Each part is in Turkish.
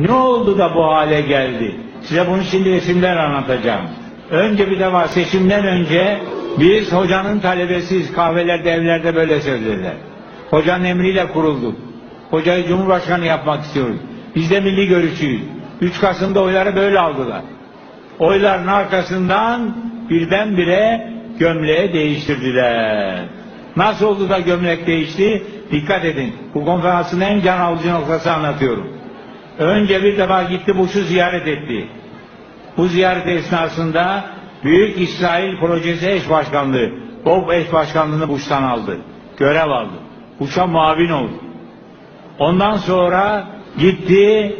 Ne oldu da bu hale geldi? Size bunu şimdi resimler anlatacağım. Önce bir defa seçimden önce biz hocanın talebesiyiz. Kahvelerde, evlerde böyle söylediler. Hocanın emriyle kurulduk. Hocayı Cumhurbaşkanı yapmak istiyoruz. Biz de milli görüşüyüz. 3 Kasım'da oyları böyle aldılar. Oyların arkasından birdenbire gömleği değiştirdiler. Nasıl oldu da gömlek değişti? Dikkat edin. Bu konferansın en can alıcı noktası anlatıyorum. Önce bir defa gitti Bush'u ziyaret etti. Bu ziyaret esnasında Büyük İsrail Projesi eş başkanlığı, BOB eş başkanlığını Bush'tan aldı. Görev aldı. Bush'a muavin oldu. Ondan sonra gitti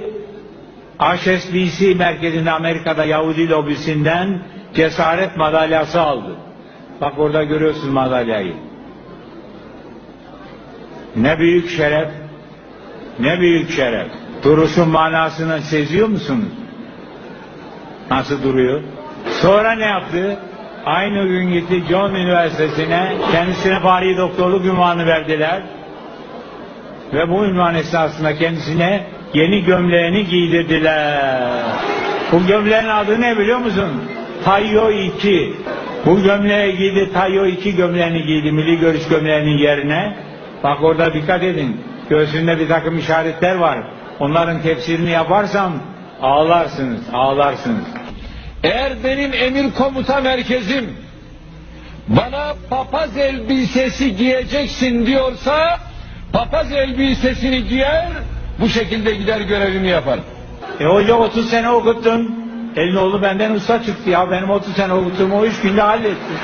HSBC merkezinde Amerika'da Yahudi lobisinden cesaret madalyası aldı. Bak orada görüyorsun madalyayı. Ne büyük şeref, ne büyük şeref. Duruşun manasını seziyor musunuz? Nasıl duruyor? Sonra ne yaptı? Aynı gün gitti John Üniversitesi'ne kendisine Paris doktorluk ünvanı verdiler. Ve bu ünvan esnasında kendisine yeni gömleğini giydirdiler. Bu gömleğin adı ne biliyor musun? Tayyo 2. Bu gömleği giydi, Tayyo 2 gömleğini giydi, milli görüş gömleğinin yerine. Bak orada dikkat edin, göğsünde bir takım işaretler var. Onların tefsirini yaparsam ağlarsınız, ağlarsınız. Eğer benim emir komuta merkezim bana papaz elbisesi giyeceksin diyorsa papaz elbisesini giyer bu şekilde gider görevimi yaparım. E hoca 30 sene okuttun. Elin oğlu benden usta çıktı ya. Benim 30 sene okuttuğumu o 3 günde halletti.